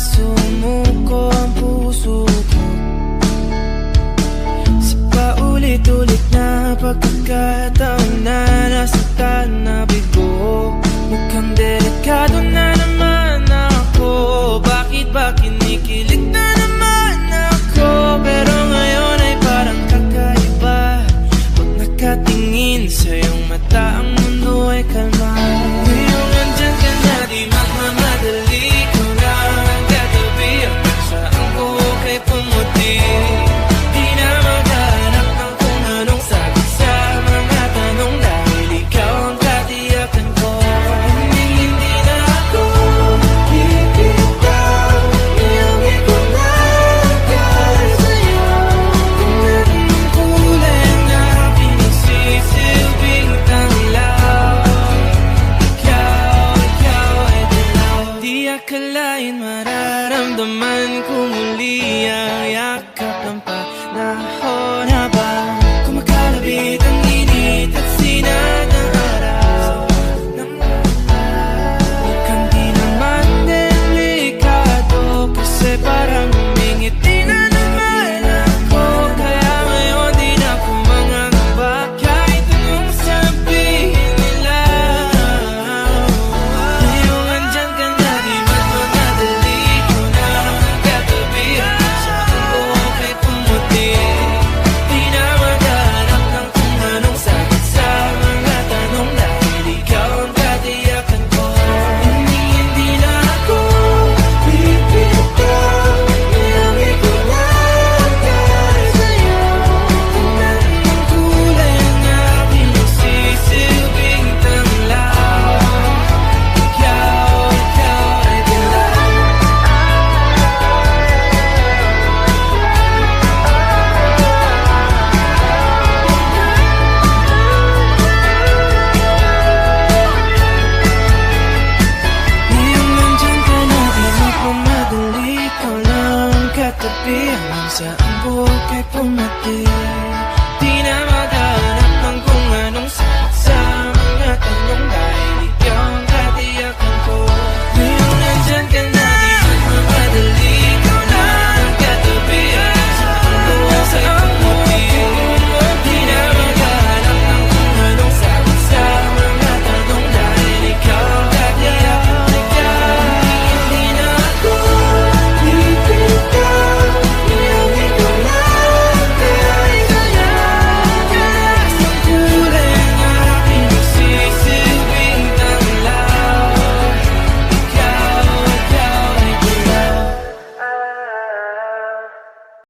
sumuko puso ko Sa paulit-ulit na pagkakataon na nasaktan na bigo Mukhang delikado na naman ako Bakit ba kinikilig na naman ako Pero ngayon ay parang kakaiba Pag nakatingin sa iyong mata Ang mundo ay kalma akalain mararamdaman ko tepi Manusia empuk kepo mati.